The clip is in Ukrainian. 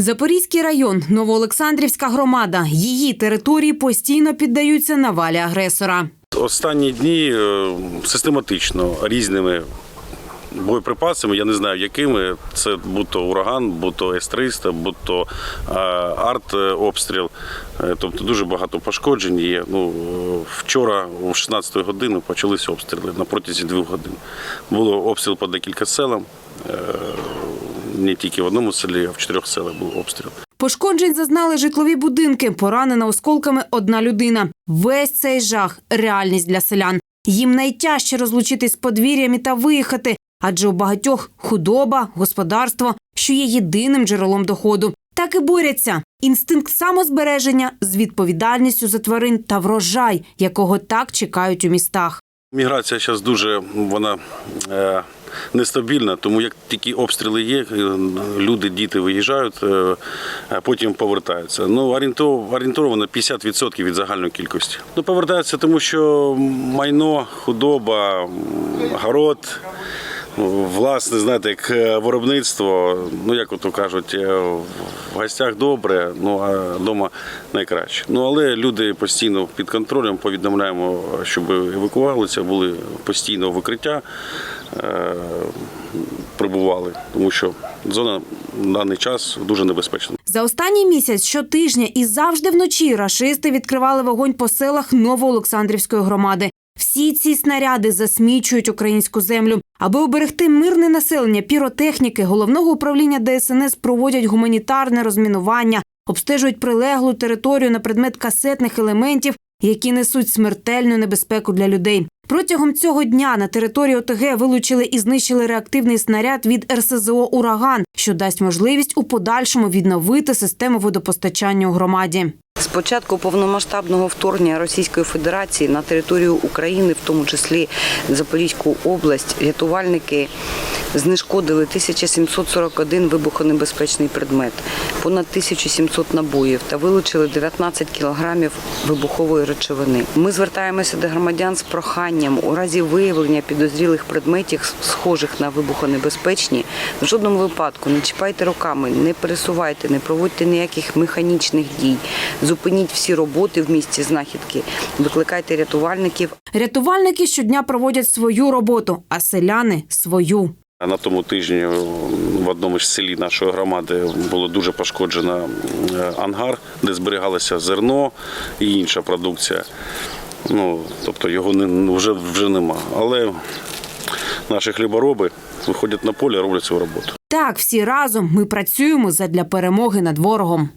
Запорізький район, Новоолександрівська громада. Її території постійно піддаються навалі агресора. Останні дні е, систематично різними боєприпасами, я не знаю якими. Це будь-то ураган, будь-то С-300, будь-то е, арт-обстріл. Е, Тобто дуже багато пошкоджень є. Ну, вчора о 16 годину почалися обстріли на протязі двох годин. Було обстріл по декілька селам. Не тільки в одному селі, а в чотирьох селах був обстріл. Пошкоджень зазнали житлові будинки, поранена осколками одна людина. Весь цей жах реальність для селян. Їм найтяжче розлучитись з подвір'ями та виїхати, адже у багатьох худоба, господарство, що є єдиним джерелом доходу. Так і борються. Інстинкт самозбереження з відповідальністю за тварин та врожай, якого так чекають у містах. Міграція зараз дуже вона е, нестабільна, тому як тільки обстріли є, е, люди, діти виїжджають, е, а потім повертаються. Ну, орієнтов- орієнтовано 50% від загальної кількості. Ну, повертаються, тому що майно, худоба, город. Власне, знаєте, як е, виробництво, ну як ото кажуть, е, в гостях добре, ну а вдома найкраще. Ну але люди постійно під контролем повідомляємо, щоб евакуювалися, були постійно в укриття, е, прибували, тому що зона в даний час дуже небезпечна. За останній місяць щотижня і завжди вночі рашисти відкривали вогонь по селах Новоолександрівської громади. Всі ці снаряди засмічують українську землю. Аби уберегти мирне населення, піротехніки головного управління ДСНС проводять гуманітарне розмінування, обстежують прилеглу територію на предмет касетних елементів, які несуть смертельну небезпеку для людей. Протягом цього дня на території ОТГ вилучили і знищили реактивний снаряд від РСЗО Ураган, що дасть можливість у подальшому відновити систему водопостачання у громаді. З початку повномасштабного вторгнення Російської Федерації на територію України, в тому числі Запорізьку область, рятувальники знешкодили 1741 вибухонебезпечний предмет, понад 1700 набоїв та вилучили 19 кілограмів вибухової речовини. Ми звертаємося до громадян з проханням у разі виявлення підозрілих предметів, схожих на вибухонебезпечні, в жодному випадку не чіпайте руками, не пересувайте, не проводьте ніяких механічних дій. Зупиніть всі роботи в місці знахідки, викликайте рятувальників. Рятувальники щодня проводять свою роботу, а селяни свою. На тому тижні в одному з селі нашої громади було дуже пошкоджено е, ангар, де зберігалося зерно і інша продукція. Ну, тобто його не, вже, вже нема. Але наші хлібороби виходять на поле, роблять свою роботу. Так, всі разом ми працюємо задля перемоги над ворогом.